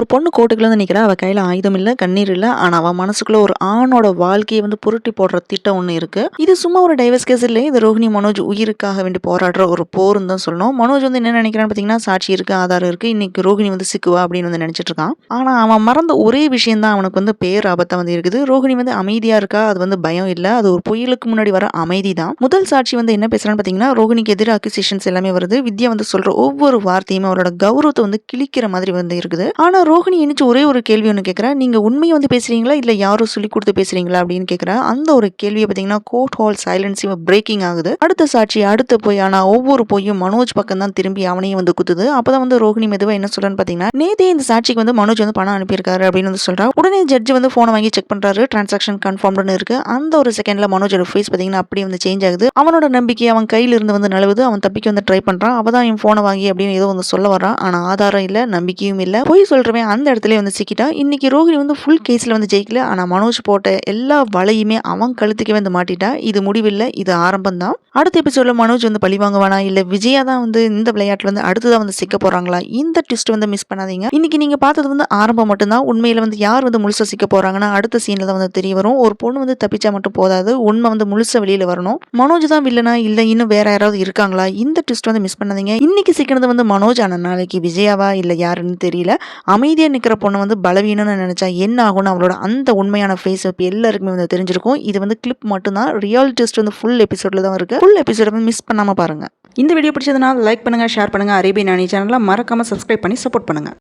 ஒரு பொண்ணு கோட்டுக்குள்ளே வந்து அவள் கையில் ஆயுதம் இல்லை கண்ணீர் இல்லை. ஆனால் அவள் மனசுக்குள்ள ஒரு ஆணோட வாழ்க்கையை வந்து புரட்டி போடுற திட்டம் ஒன்று இருக்கு. இது சும்மா ஒரு டைவர்ஸ் கேஸ் இல்லை இது ரோஹிணி மனோஜ் உயிருக்காக வேண்டி போராடுற ஒரு போர்னு தான் சொல்லணும். மனோஜ் வந்து என்ன நினைக்கிறான்னு பார்த்தீங்கன்னா சாட்சி இருக்கு ஆதாரம் இருக்கு இன்னைக்கு ரோஹிணி வந்து சிக்குவா அப்படின்னு வந்து நினைச்சிட்டு இருக்கான். ஆனால் அவன் மறந்த ஒரே விஷயம் தான் அவனுக்கு வந்து பேர் ஆபத்தம் வந்து இருக்குது. ரோஹிணி வந்து அமைதியா இருக்கா? அது வந்து பயம் இல்லை. அது ஒரு புயலுக்கு முன்னாடி வர அமைதி தான். முதல் சாட்சி வந்து என்ன பேசுறான்னு பார்த்தீங்கன்னா ரோஹிணிக்கு எதிராக அக்யூசேஷன்ஸ் எல்லாமே வருது. வித்யா வந்து சொல்ற ஒவ்வொரு வார்த்தையுமே அவரோட கௌரவத்தை வந்து கிழிக்கிற மாதிரி வந்து இருக்குது. ஆனால் ரோஹிணி எனிச்சு ஒரே ஒரு கேள்வி ஒன்று கேட்குறேன் நீங்கள் உண்மையை வந்து பேசுகிறீங்களா இல்லை யாரும் சொல்லி கொடுத்து பேசுகிறீங்களா அப்படின்னு கேட்குறேன் அந்த ஒரு கேள்வியை பார்த்தீங்கன்னா கோர்ட் ஹால் சைலன்ஸ் இவன் பிரேக்கிங் ஆகுது. அடுத்த சாட்சி அடுத்த போய். ஆனால் ஒவ்வொரு பொய்யும் மனோஜ் பக்கம் தான் திரும்பி அவனையும் வந்து குத்துது. அப்போ தான் வந்து ரோஹிணி மெதுவாக என்ன சொல்றான்னு பார்த்தீங்கன்னா நேதே இந்த சாட்சிக்கு வந்து மனோஜ் வந்து பணம் அனுப்பியிருக்காரு அப்படின்னு வந்து சொல்கிறான் உடனே ஜட்ஜ் வந்து ஃபோனை வாங்கி செக் பண்ணுறாரு டிரான்சாக்ஷன் கன்ஃபார்ம்னு இருக்கு. அந்த ஒரு செகண்டில் மனோஜோட ஃபேஸ் பார்த்தீங்கன்னா அப்படியே வந்து சேஞ்ச் ஆகுது. அவனோட நம்பிக்கை அவன் கையில் இருந்து வந்து நழுவுது. அவன் தப்பிக்க வந்து ட்ரை பண்ணுறான் அவதான் என் ஃபோனை வாங்கி அப்படின்னு ஏதோ வந்து சொல்ல வரான் ஆனால் ஆதாரம் இல்லை நம்பிக்கையும் இல்ல. பொய் சொல்றவன் அந்த இடத்துல வந்து சிக்கிட்டா. இன்னைக்கு ரோஹிணி வந்து ஃபுல் கேஸ்ல வந்து ஜெயிக்கல. ஆனா மனோஜ் போட்ட எல்லா வலையுமே அவன் கழுத்துக்கே வந்து மாட்டிட்டா. இது முடிவில்லை இது ஆரம்பம் தான் அடுத்த எபிசோடில் மனோஜ் வந்து பழி வாங்குவானா? இல்லை விஜயா தான் வந்து இந்த விளையாட்டுல வந்து அடுத்ததான் வந்து சிக்க போறாங்களா? இந்த ட்விஸ்ட் வந்து மிஸ் பண்ணாதீங்க. இன்னைக்கு நீங்க பார்த்தது வந்து ஆரம்பம் மட்டும்தான். உண்மையில வந்து யார் வந்து முழுசாக சிக்க போறாங்கன்னா அடுத்த சீனில் தான் வந்து தெரிய வரும். ஒரு பொண்ணு வந்து தப்பிச்சா மட்டும் போதாது. உண்மை வந்து முழுசாக வெளியில வரணும். மனோஜ் தான் வில்லனா இல்லை இன்னும் வேற யாராவது இருக்காங்களா? இந்த ட்விஸ்ட் வந்து மிஸ் பண்ணாதீங்க. இன்னைக்கு சிக்கினது வந்து மனோஜ் ஆனால் நாளைக்கு விஜயாவா? இல்லை யாருன்னு தெரியல. அமைதியாக நிற்கிற பொண்ணு வந்து பலவீனம்னு நினச்சா என்ன ஆகும்னு அவளோட அந்த உண்மையான ஃபேஸ் இப்போ எல்லாருக்குமே வந்து தெரிஞ்சிருக்கும். இது வந்து கிளிப் மட்டும்தான். ரியல் டெஸ்ட் வந்து ஃபுல் எபிசோடில் தான் இருக்குது ஃபுல் எபிசோட வந்து மிஸ் பண்ணாமல் பாருங்கள் இந்த வீடியோ பிடிச்சதுனால லைக் பண்ணுங்க ஷேர் பண்ணுங்க. அரேபியன் அணி சேனலில் மறக்காமல் சப்ஸ்கிரைப் பண்ணி சப்போர்ட் பண்ணுங்க.